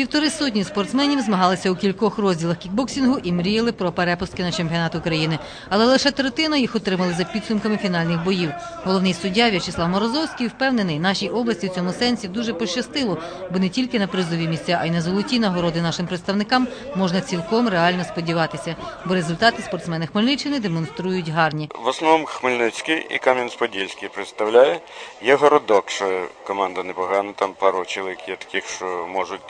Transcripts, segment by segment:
Півтори сотні спортсменів змагалися у кількох розділах кікбоксингу і мріяли про перепустки на чемпіонат України. Але лише третину їх отримали за підсумками фінальних боїв. Головний суддя В'ячеслав Морозовський впевнений, нашій області в цьому сенсі дуже пощастило, бо не тільки на призові місця, а й на золоті нагороди нашим представникам можна цілком реально сподіватися, бо результати спортсмени Хмельниччини демонструють гарні. В основному Хмельницький і Кам'янець-Подільський представляє. Є городок, що команда непогана, там пару чоловік є таких, що можуть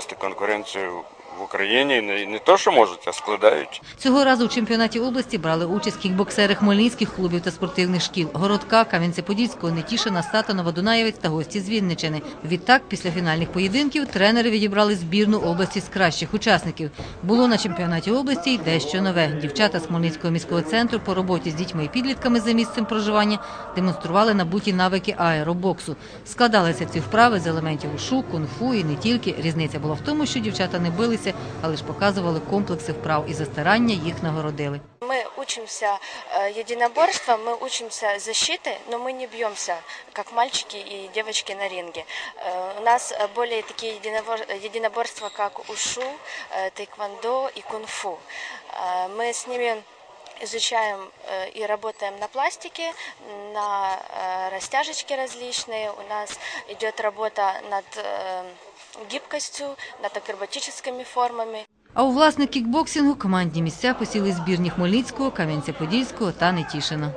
скласти конкуренцію в Україні. Не, не то, що можуть, а складають. Цього разу у чемпіонаті області брали участь кікбоксери хмельницьких клубів та спортивних шкіл Городка, Кам'янця-Подільського, Нетішина, Статанова, Дунаєвець та гості з Вінничини. Відтак, після фінальних поєдинків тренери відібрали збірну області з кращих учасників. Було на чемпіонаті області й дещо нове. Дівчата з Хмельницького міського центру по роботі з дітьми і підлітками за місцем проживання демонстрували набуті навики аеробоксу. Складалися ці вправи з елементів ушу, кунг-фу і не тільки. Різниця була в тому, що дівчата не билися, але ж показували комплекси вправ і за старання їх нагородили. Мы учимся э, единоборствам, мы учимся защиты, но мы не бьемся, как мальчики и девочки на ринге. Э, У нас э, более такие единобор- единоборства, как ушу, э, тайквондо и кунг-фу. Э, Мы с ними изучаем э, и работаем на пластике, на э, растяжечки различные. У нас идет работа над э, гибкостью, над акробатическими формами. А у власник кікбоксингу командні місця посіли збірні Хмельницького, Кам'янця-Подільського та Нетішина.